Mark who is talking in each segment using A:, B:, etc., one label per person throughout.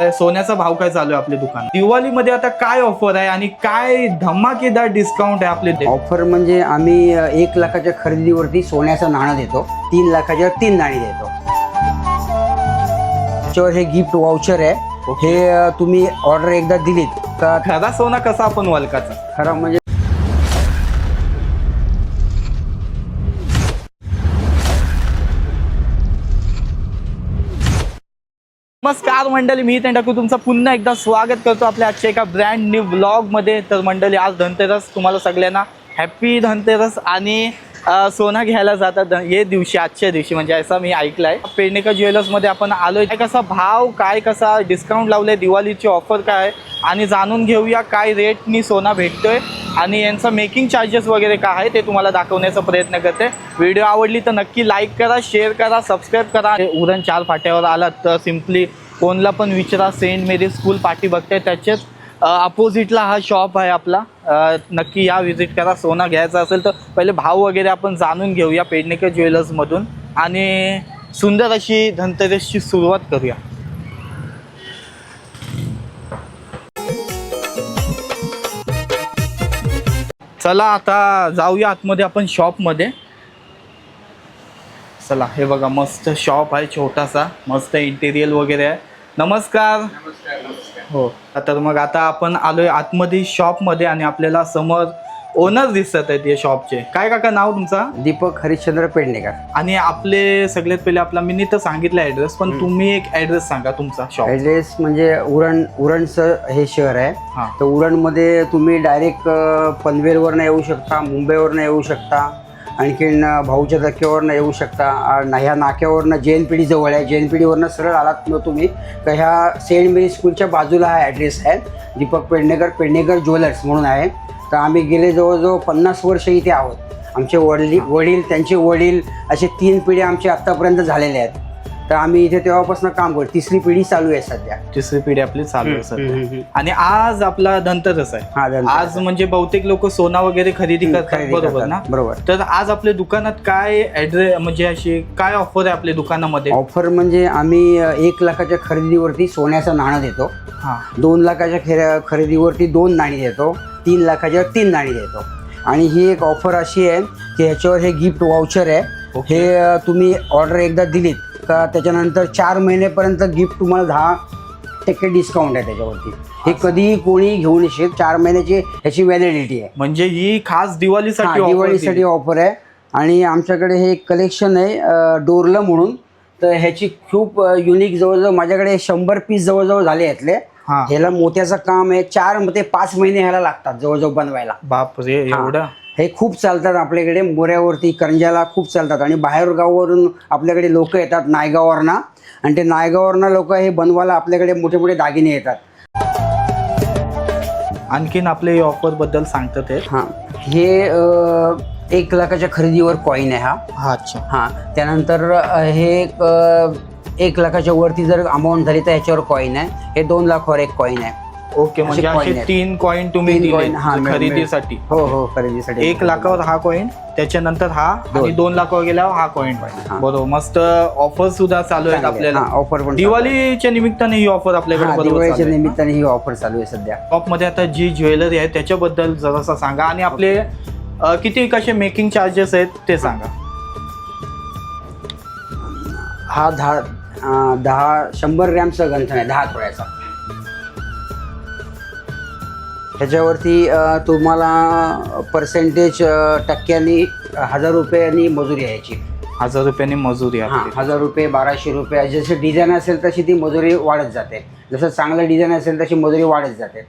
A: सोन्याचा भाव काय चालू आहे आपल्या दुकान दिवाळीमध्ये आता काय ऑफर आहे आणि काय धमाकेदार डिस्काउंट आहे आपले?
B: ऑफर म्हणजे आम्ही एक लाखाच्या खरेदीवरती सोन्याचं नाणं देतो तीन लाखाच्या तीन नाणी देतो. त्याच्यावर हे गिफ्ट वाउचर आहे. हे तुम्ही ऑर्डर एकदा दिलीत का
A: खरा सोना कसा आपण वलकाचा?
B: खरं म्हणजे
A: नमस्कार मंडळी मी टाकू तुमचं पुन्हा एकदा स्वागत करतो आपल्या आजच्या एका ब्रँड न्यू ब्लॉगमध्ये तर मंडळी आज धनतेरस तुम्हाला सगळ्यांना. हॅप्पी धनतेरस आणि सोनं घ्यायला जातात हे दिवशी आजच्या दिवशी म्हणजे असं मी ऐकलंय. पेडणेकर ज्वेलर्समध्ये आपण आलोय. काय कसा भाव काय कसा डिस्काउंट लावलाय दिवाळीची ऑफर काय? आहे आणि जाणून घेऊया काय रेटनी सोना भेटतोय. आणि यांचं मेकिंग चार्जेस वगैरे काय आहे ते तुम्हाला दाखवण्याचा प्रयत्न करते. व्हिडिओ आवडली तर नक्की लाईक करा शेअर करा सबस्क्राईब करा. उरण चार फाट्यावर आलात तर सिम्पली कोणला पण विचारा. सेंट मेरी स्कूल पाठी बघताय त्याच्याच अपोजिटला हा शॉप आहे आपला. नक्की या व्हिजिट करा. सोना घ्यायचा असेल तर पहिले भाव वगैरे आपण जाणून घेऊया पेडणेकर ज्वेलर्समधून आणि सुंदर अशी धनतेरसची सुरुवात करूया. चला आता जाऊया आतमध्ये आपण शॉपमध्ये चला हे बघा मस्त शॉप आहे छोटासा. मस्त इंटेरियल वगैरे आहे. नमस्कार. हो. तर मग आता आपण आलोय आतमध्ये शॉपमध्ये आणि आपल्याला समोर ओनर दिसत आहेत या शॉपचे काय काका नाव तुमचा?
B: दीपक हरिश्चंद्र पेडणेकर.
A: आणि आपले सगळ्यात पहिले आपला मी तर सांगितलं ऍड्रेस पण. तुम्ही एक ऍड्रेस सांगा तुमचा शॉप
B: ॲड्रेस म्हणजे उरण उरणचं हे शहर आहे.
A: हा.
B: तर उरणमध्ये तुम्ही डायरेक्ट पनवेलवरनं येऊ शकता मुंबईवरनं येऊ शकता. आणखीन भाऊच्या धक्क्यावरनं येऊ शकता. अ, ह्या नाक्यावरनं जे एन पी डी जवळ आहे. जे एन पी डीवरनं सरळ आलात ना तुम्ही तर ह्या सेंट मेरी स्कूलच्या बाजूला हा ॲड्रेस आहे. दीपक पेडणेकर पेडणेकर ज्वेलर्स म्हणून आहे. तर आम्ही गेले जवळजवळ पन्नास वर्ष इथे आहोत. आमचे वडील वडील त्यांचे वडील असे तीन पिढ्या आमचे आत्तापर्यंत झालेले आहेत. तर आम्ही इथे तेव्हापासून काम करतो. तिसरी पिढी चालू आहे सध्या.
A: तिसरी पिढी आपली चालू आहे सध्या. आणि आज आपला धनतेरस आहे.
B: हा.
A: आज म्हणजे बहुतेक लोक सोना वगैरे खरेदी करतात
B: खरेदी
A: बरोबर
B: करतात.
A: ना?
B: बरोबर.
A: तर आज आपल्या दुकानात काय ऍड्रेस म्हणजे अशी काय ऑफर आहे आपल्या दुकानामध्ये?
B: ऑफर म्हणजे आम्ही अ, एक लाखाच्या खरेदीवरती सोन्याचं नाणं देतो.
A: हा.
B: दोन लाखाच्या खेर खरेदीवरती दोन नाणी देतो. तीन लाखाच्या तीन नाणी देतो. आणि ही एक ऑफर अशी आहे की ह्याच्यावर हे गिफ्ट वाउचर आहे. हे अ, तुम्ही ऑर्डर एकदा दिलीत का त्याच्यानंतर चार महिनेपर्यंत गिफ्ट तुम्हाला दहा टक्के डिस्काउंट आहे त्याच्यावरती. हे कधीही कोणी घेऊन येशील चार महिन्याची ह्याची व्हॅलिडिटी आहे.
A: म्हणजे ही खास दिवाळीसाठी
B: दिवाळीसाठी. ऑफर आहे. आणि आमच्याकडे हे कलेक्शन आहे डोरलं म्हणून. तर ह्याची खूप युनिक जवळजवळ माझ्याकडे शंभर पीस जवळजवळ झाले
A: हा.
B: ह्याला मोत्याचं काम आहे. चार ते पाच महिने ह्याला लागतात जवळजवळ बनवायला.
A: बाप रे. एवढं?
B: हे खूप चालतात आपल्याकडे मोऱ्यावरती करंजाला खूप चालतात. आणि बाहेर गावावरून आपल्याकडे लोक येतात नायगाववरनं. आणि ते नायगाववरनं लोक हे बनवायला आपल्याकडे मोठे मोठे दागिने येतात.
A: आणखीन आपले ऑफरबद्दल सांगतात ते
B: हां. हे अ, एक लाखाच्या खरेदीवर कॉईन आहे हा.
A: हा अच्छा.
B: हां. त्यानंतर अ, हे एक, अ, एक लाखाच्या वरती जर अमाऊंट झाली तर ह्याच्यावर कॉईन आहे. हे दोन लाखावर एक कॉईन आहे.
A: ओके म्हणजे असे. तीन कॉईन तुम्ही दिले
B: हा,
A: खरेदीसाठी.
B: हो हो खरेदीसाठी
A: एक लाखावर हा कॉईन त्याच्यानंतर हा आणि
B: दोन.
A: लाखावर गेल्यावर हा कॉईन
B: हा.
A: बरोबर मस्त ऑफर सुद्धा चालू आहेत आपल्याला.
B: ऑफर पण
A: दिवाळीच्या निमित्ताने ही ऑफर आपल्याकडे
B: दिवाळीच्या. निमित्ताने ही ऑफर चालू आहे सध्या.
A: शॉपमध्ये आता जी ज्वेलरी आहे त्याच्याबद्दल जरासा सांगा आणि आपले किती कसे मेकिंग चार्जेस आहेत ते सांगा.
B: हा दहा दहा शंभर ग्रॅमचा गंठन आहे दहा तोळ्याचा. ह्याच्यावरती तुम्हाला पर्सेंटेज टक्क्यांनी हजार रुपयांनी मजुरी यायची.
A: हजार रुपयांनी मजुरी
B: हां हजार रुपये बाराशे रुपये जशी डिझाईन असेल तशी ती मजुरी वाढत जाते. जसं चांगलं डिझाईन असेल तशी मजुरी वाढत जाते.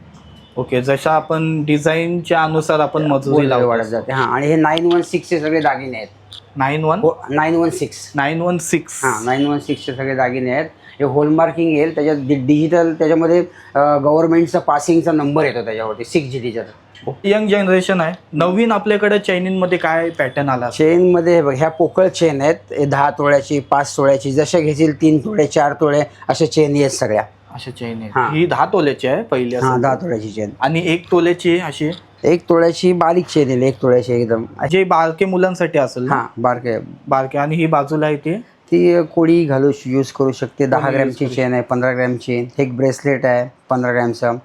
A: ओके जशा आपण डिझाईनच्या अनुसार आपण मजुरी
B: वाढत जाते. हां आणि हे नाईन वन सिक्सचे सगळे दागिने आहेत.
A: Nine one
B: nine one six
A: nine one six
B: हां नाईन वन सिक्सचे सगळे दागिने आहेत. हे होलमार्किंग येईल त्याच्यात डि डिजिटल त्याच्यामध्ये गव्हर्नमेंटचा पासिंगचा नंबर येतो त्याच्यावरती सिक्स डिजिटल
A: यंग जनरेशन आहे. नवीन आपल्याकडे चैनीमध्ये काय पॅटर्न आला?
B: चेनमध्ये हे बघ ह्या पोकळ चेन आहेत हे दहा तोळ्याची पाच तोळ्याची जशा घेतील तीन तोळे चार तोळे अशा चेन आहेत सगळ्या.
A: अशा चैन आहे
B: हा.
A: ही दहा तोल्याची आहे पहिली
B: हां दहा. तोळ्याची चेन
A: आणि एक तोल्याची अशी?
B: एक तोळ्याची बारीक चेन येईल एक तोळ्याची एकदम.
A: जे बारके मुलांसाठी असेल ना?
B: हां बारके.
A: बारके. आणि ही बाजूला आहे ती?
B: ती कोळी घालू यूज करू शकते. दहा ग्रॅमची चेन आहे पंधरा ग्रॅमची. एक ब्रेसलेट आहे पंधरा ग्रॅमचं.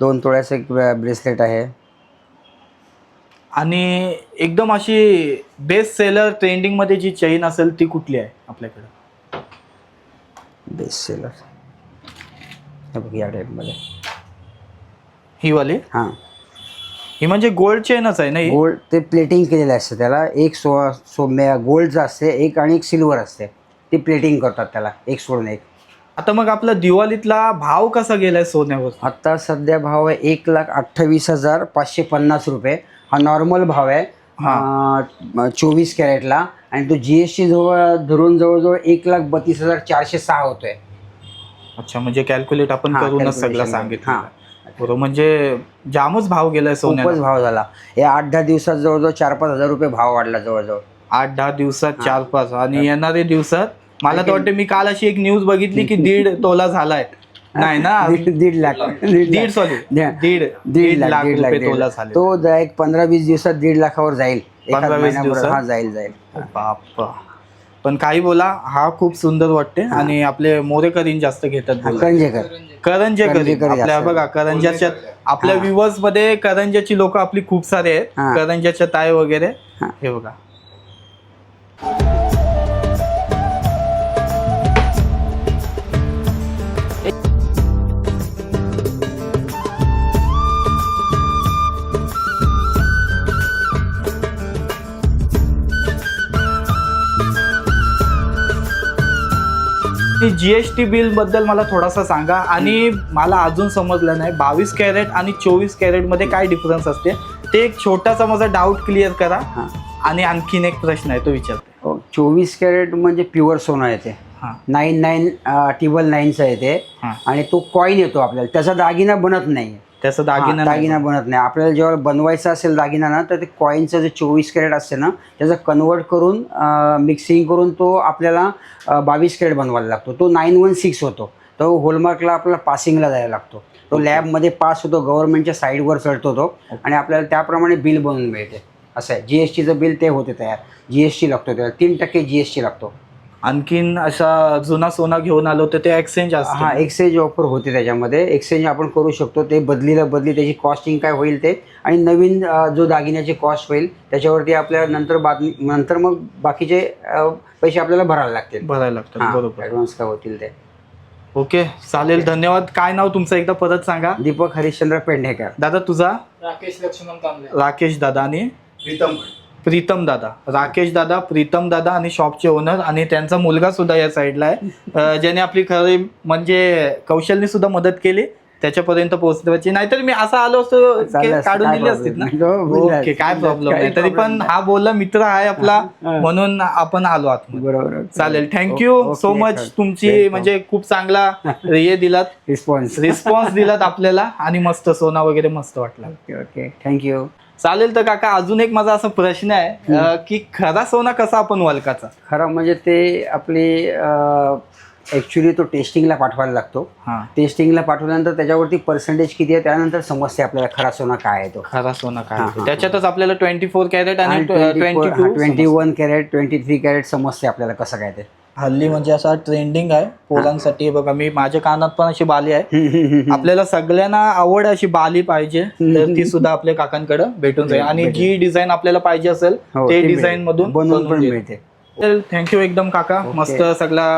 B: दोन तोळ्याचं एक ब्रेसलेट आहे.
A: आणि एकदम अशी बेस्ट सेलर ट्रेंडिंगमध्ये जी चेन असेल ती कुठली आहे आपल्याकडे?
B: बेस्ट सेलर हे बघ या टाईपमध्ये
A: ही वाली?
B: हां.
A: ही म्हणजे गोल्ड चेनच आहे ना ही?
B: गोल्ड ते प्लेटिंग केलेलं असतं त्याला. एक सो सोम्या गोल्डचं असते एक आणि एक सिल्वर असते. ती प्लेटिंग करतात त्याला एक सोडून एक.
A: आता मग आपला दिवाळीतला भाव कसा गेलाय सोन्यावर?
B: आत्ता सध्या भाव आहे एक लाख अठ्ठावीस हजार पाचशे पन्नास रुपये. हा नॉर्मल भाव आहे. अं, चोवीस कॅरेटला. आणि तो जी एस टी जवळ धरून जवळजवळ एक लाख बत्तीस हजार चारशे सहा होतोय.
A: अच्छा म्हणजे कॅल्क्युलेट आपण
B: हा,
A: करूनच
B: calculation
A: सगळं
B: करून.
A: सांगितलं. बरोबर म्हणजे जामच भाव गेलाय
B: खूपच
A: सोन्याला.
B: भाव झाला. या आठ दहा दिवसात जवळजवळ चार पाच हजार रुपये भाव वाढला जवळजवळ.
A: आठ दहा दिवसात चार पाच. आणि येणारे दिवसात मला तर वाटतं मी काल अशी एक न्यूज बघितली की दीड तोला झालाय. नाही ना?
B: दीड लाख.
A: दीड सॉरी. दीड
B: दीड लाख
A: रुपये तोला. झाले.
B: तो जा- एक पंधरा वीस दिवसात दीड लाखावर जाईल.
A: 15-20
B: महिन्याभरात.
A: दिवसात?
B: हा जाईल जाईल.
A: बाप्पा. पण काही बोला हा खूप सुंदर वाटते आणि आपले मोरेकरीन जास्त घेतात बोला.
B: कंजेकर
A: करंजे करीन
B: करंजेकरी
A: आपल्या. बघा करंजाच्या आपल्या व्ह्युअर्समध्ये करंजाची लोक आपली खूप सारे आहेत. करंजाच्या ताय वगैरे.
B: हा.
A: हे बघा जीएसटी बिलबद्दल मला थोडासा सांगा. आणि मला अजून समजलं नाही. बावीस कॅरेट आणि चोवीस कॅरेटमध्ये काय डिफरन्स असते? ते एक छोटासा माझा डाऊट क्लिअर करा. आणि आणखीन एक प्रश्न आहे तो विचारते.
B: हो, चोवीस कॅरेट म्हणजे प्युअर सोनं येते. नाईन नाईन टिबल नाईनचा येते. आणि तो कॉईन येतो आपल्याला. त्याचा दागिना बनत नाही.
A: त्याचा दागिना.
B: दागिना बनत नाही. आपल्याला जेव्हा बनवायचा असेल दागिना ना तर ते कॉईनचं जे चोवीस कॅरेट असते ना त्याचं कन्वर्ट करून मिक्सिंग करून तो आपल्याला बावीस कॅरेट बनवायला लागतो. तो नाईन वन सिक्स होतो. तो होलमार्कला आपल्याला पासिंगला जायला लागतो. तो लॅबमध्ये पास होतो गव्हर्नमेंटच्या साईडवर चढतो तो. आणि आपल्याला त्याप्रमाणे बिल बनवून मिळते. असं आहे. जी एस टीचं बिल ते होते तयार. जी एस टी लागतो त्याला. तीन टक्के जी एस टी लागतो.
A: आणखीन असा जुना सोना घेऊन आलो तर ते एक्सचेंज
B: हा एक्सचेंज ऑफर होते त्याच्यामध्ये. एक्सचेंज आपण करू शकतो. ते बदलीला बदली त्याची कॉस्टिंग काय होईल ते. आणि नवीन जो दागिन्याची कॉस्ट होईल त्याच्यावरती आपल्याला नंतर बातमी नंतर मग बाकीचे पैसे आपल्याला भरायला लागतील.
A: भरायला लागतात. बरोबर.
B: ॲडव्हान्स काय होतील ते.
A: ओके चालेल. धन्यवाद. काय नाव तुमचं? एकदा परत सांगा.
B: दीपक हरिश्चंद्र पेंढेकर.
A: दादा तुझा?
C: राकेश लक्ष्मण
A: राकेश दादा आणि
C: प्रीतम
A: प्रीतम दादा. राकेश दादा प्रीतम दादा आणि शॉपचे ओनर आणि त्यांचा मुलगा सुद्धा या साईडला आहे. ज्याने आपली खरी म्हणजे कौशलने सुद्धा मदत केली. त्याच्यापर्यंत पोहोचवायची नाहीतर मी असा आलो असतो काढून दिली असतील ना.
B: हो,
A: ओके काय प्रॉब्लेम नाही. तरी पण. हा बोलला मित्र आहे आपला. म्हणून आपण आलो आतमध्ये.
B: बरोबर.
A: चालेल. Thank you so much. तुमची. म्हणजे खूप चांगला हे दिलात.
B: रिस्पॉन्स
A: रिस्पॉन्स दिलात आपल्याला आणि मस्त सोना वगैरे मस्त वाटला.
B: Okay okay. थँक्यू
A: चालेल तर काका अजून एक माझा असा प्रश्न आहे अं, की खरा सोना कसा आपण वलकाचा?
B: खरं म्हणजे ते आपली ॲक्च्युली तो टेस्टिंगला पाठवायला लागतो.
A: हा.
B: टेस्टिंगला पाठवल्यानंतर त्याच्यावरती पर्सेंटेज किती आहे त्यानंतर समजते आपल्याला खरा सोना काय आहे तो.
A: खरा सोना काय
B: हा. हा,
A: त्याच्यातच आपल्याला ट्वेंटी फोर कॅरेट आणि twenty two
B: twenty one carat twenty three carat समजते आपल्याला कसं काय ते.
A: हल्ली म्हणजे असा ट्रेंडिंग आहे पोलांसाठी हे बघा मी माझ्या कानात पण अशी बाली आहे. आपल्याला सगळ्यांना आवड अशी बाली पाहिजे. तर ती सुद्धा आपल्या काकांकडे भेटून जाईल. आणि जी डिझाईन आपल्याला पाहिजे असेल
B: हो,
A: ते डिझाईन मधून
B: बनवून पण मिळते.
A: थँक्यू एकदम काका. मस्त सगळा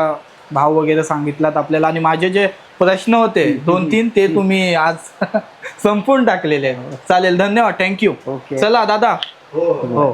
A: भाव वगैरे सांगितलात आपल्याला. आणि माझे जे प्रश्न होते दोन तीन ते तुम्ही आज संपून टाकलेले. चालेल धन्यवाद. Thank you
B: okay.
A: चला दादा.
C: हो
A: हो.